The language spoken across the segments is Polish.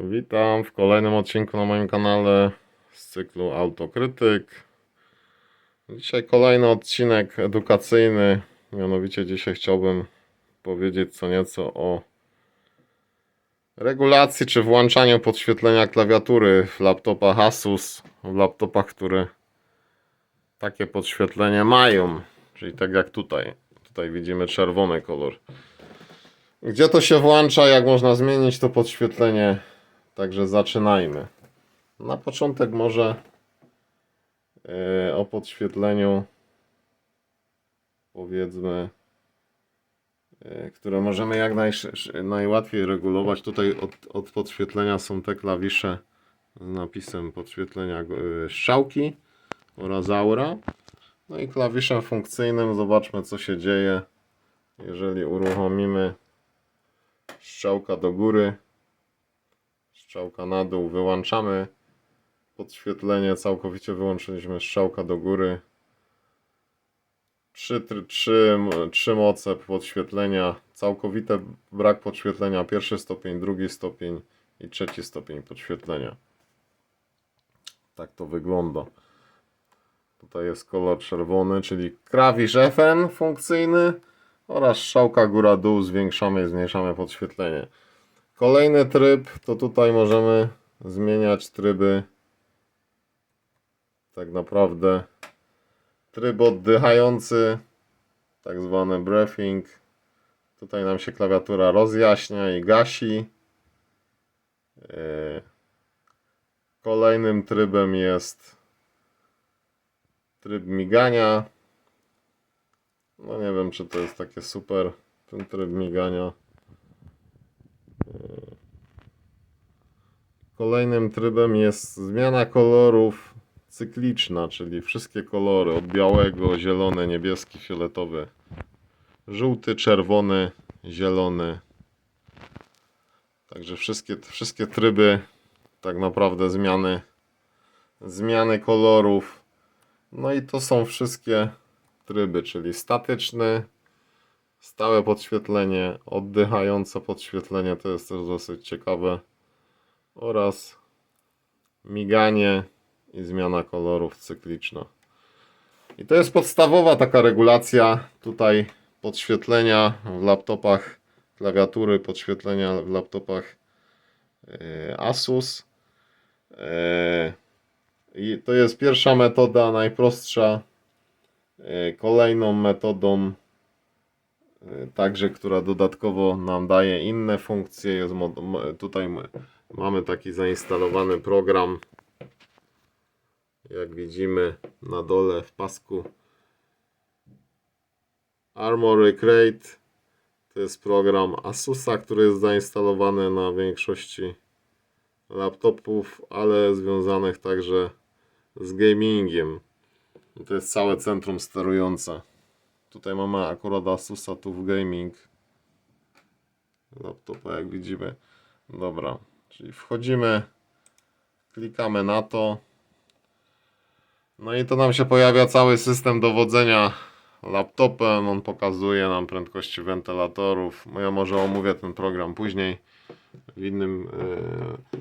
Witam w kolejnym odcinku na moim kanale z cyklu Autokrytyk. Dzisiaj kolejny odcinek edukacyjny. Mianowicie dzisiaj chciałbym powiedzieć co nieco o regulacji czy włączaniu podświetlenia klawiatury w laptopach Asus, w laptopach, które takie podświetlenie mają, czyli tak jak tutaj. Tutaj widzimy czerwony kolor. Gdzie to się włącza, jak można zmienić to podświetlenie? Także zaczynajmy. Na początek może e, o podświetleniu powiedzmy, e, które możemy jak najłatwiej regulować. Tutaj od, od podświetlenia są te klawisze z napisem podświetlenia e, strzałki oraz aura. No i klawiszem funkcyjnym zobaczmy co się dzieje, jeżeli uruchomimy strzałka do góry strzałka na dół, wyłączamy podświetlenie, całkowicie wyłączyliśmy strzałka do góry. Trzy, tr- trzy, trzy moce podświetlenia, całkowity brak podświetlenia, pierwszy stopień, drugi stopień i trzeci stopień podświetlenia. Tak to wygląda. Tutaj jest kolor czerwony, czyli klawisz FN funkcyjny oraz strzałka góra-dół, zwiększamy i zmniejszamy podświetlenie. Kolejny tryb to tutaj możemy zmieniać tryby. Tak naprawdę tryb oddychający, tak zwany breathing. Tutaj nam się klawiatura rozjaśnia i gasi. Yy, Kolejnym trybem jest tryb migania. No nie wiem, czy to jest takie super, ten tryb migania. Kolejnym trybem jest zmiana kolorów cykliczna, czyli wszystkie kolory od białego, zielony, niebieski, fioletowy, żółty, czerwony, zielony. Także wszystkie, wszystkie tryby, tak naprawdę zmiany, zmiany kolorów. No i to są wszystkie tryby, czyli statyczny, stałe podświetlenie, oddychające podświetlenie, to jest też dosyć ciekawe oraz miganie i zmiana kolorów cykliczna. I to jest podstawowa taka regulacja tutaj podświetlenia w laptopach, klawiatury podświetlenia w laptopach e, Asus. E, I to jest pierwsza metoda, najprostsza. E, Kolejną metodą także, która dodatkowo nam daje inne funkcje, jest tutaj Mamy taki zainstalowany program. Jak widzimy na dole w pasku. Armory Crate to jest program Asusa, który jest zainstalowany na większości laptopów, ale związanych także z gamingiem. I To jest całe centrum sterujące. Tutaj mamy akurat Asusa tu w gaming. Laptopa jak widzimy. Dobra. Czyli wchodzimy, klikamy na to. No i to nam się pojawia cały system dowodzenia laptopem. On pokazuje nam prędkości wentylatorów. No Ja może omówię ten program później w innym e,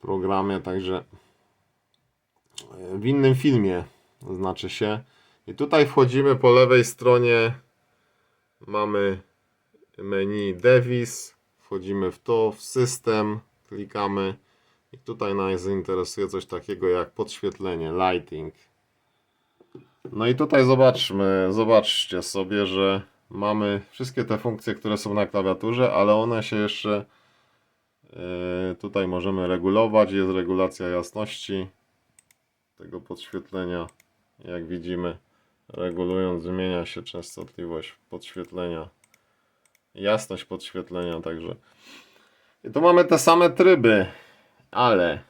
programie, także e, w innym filmie znaczy się. I tutaj wchodzimy po lewej stronie. Mamy menu Devis. Wchodzimy w to, w system klikamy i tutaj nas zainteresuje coś takiego jak podświetlenie, lighting. No i tutaj zobaczmy, zobaczcie sobie, że mamy wszystkie te funkcje, które są na klawiaturze, ale one się jeszcze e, tutaj możemy regulować. Jest regulacja jasności tego podświetlenia. Jak widzimy, regulując zmienia się częstotliwość podświetlenia, jasność podświetlenia, także i tu mamy te same tryby, ale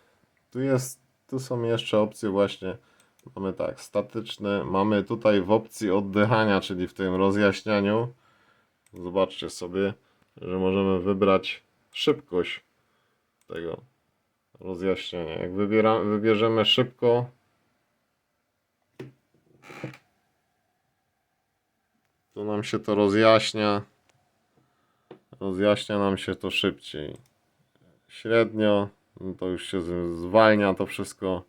tu jest, tu są jeszcze opcje właśnie. Mamy tak, statyczne, mamy tutaj w opcji oddychania, czyli w tym rozjaśnianiu. Zobaczcie sobie, że możemy wybrać szybkość tego rozjaśniania. Jak wybiera, wybierzemy szybko, to nam się to rozjaśnia rozjaśnia nam się to szybciej. Średnio no to już się zwalnia to wszystko.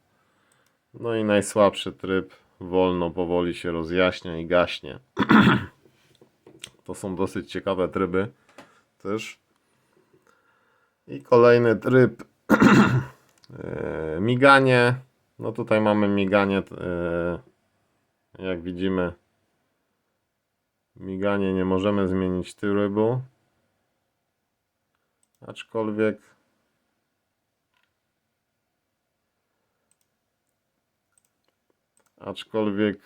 No i najsłabszy tryb, wolno, powoli się rozjaśnia i gaśnie. to są dosyć ciekawe tryby też. I kolejny tryb e, miganie. No tutaj mamy miganie, e, jak widzimy, miganie nie możemy zmienić trybu. Aczkolwiek aczkolwiek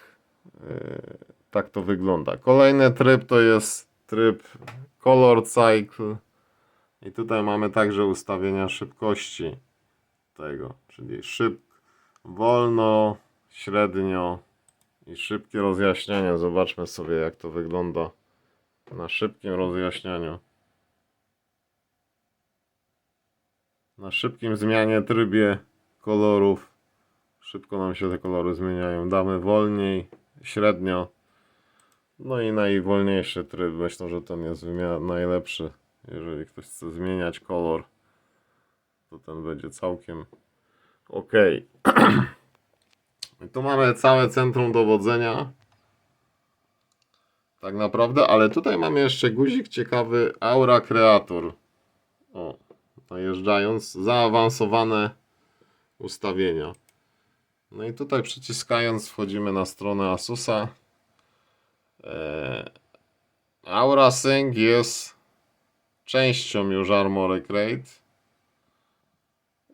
e, tak to wygląda. Kolejny tryb to jest tryb Color Cycle i tutaj mamy także ustawienia szybkości tego, czyli szyb, wolno, średnio i szybkie rozjaśnianie. Zobaczmy sobie jak to wygląda na szybkim rozjaśnianiu. Na szybkim zmianie trybie kolorów. Szybko nam się te kolory zmieniają. Damy wolniej, średnio. No i najwolniejszy tryb. Myślę, że ten jest najlepszy. Jeżeli ktoś chce zmieniać kolor, to ten będzie całkiem ok. I tu mamy całe centrum dowodzenia. Tak naprawdę, ale tutaj mamy jeszcze guzik ciekawy Aura Creator. O, najeżdżając, zaawansowane ustawienia. No i tutaj przyciskając wchodzimy na stronę Asusa. Eee, Aura Sync jest częścią już Armored Crate.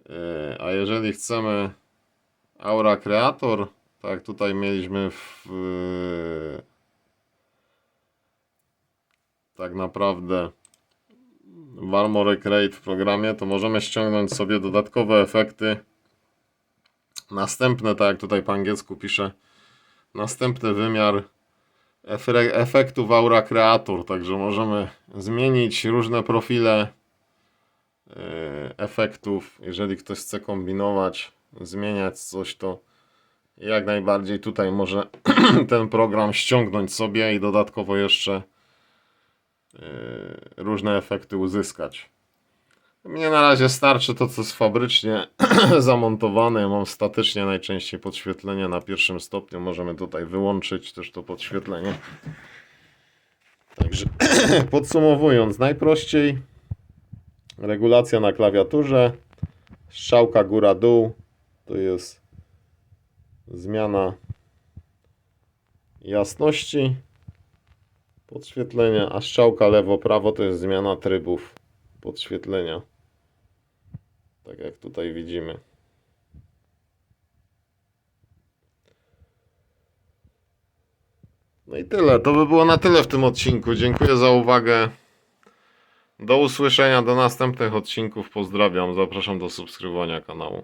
Eee, a jeżeli chcemy Aura Creator, tak tutaj mieliśmy w tak naprawdę w Crate w programie, to możemy ściągnąć sobie dodatkowe efekty. Następne, tak jak tutaj po angielsku pisze, następny wymiar efe- efektów Aura Creator, także możemy zmienić różne profile e, efektów, jeżeli ktoś chce kombinować, zmieniać coś, to jak najbardziej tutaj może ten program ściągnąć sobie i dodatkowo jeszcze różne efekty uzyskać. Mnie na razie starczy to, co jest fabrycznie zamontowane. Ja mam statycznie najczęściej podświetlenie na pierwszym stopniu. Możemy tutaj wyłączyć też to podświetlenie. Także podsumowując, najprościej regulacja na klawiaturze, strzałka góra-dół to jest zmiana jasności podświetlenia, a strzałka lewo-prawo to jest zmiana trybów podświetlenia. Tak jak tutaj widzimy. No i tyle. To by było na tyle w tym odcinku. Dziękuję za uwagę. Do usłyszenia, do następnych odcinków. Pozdrawiam. Zapraszam do subskrybowania kanału.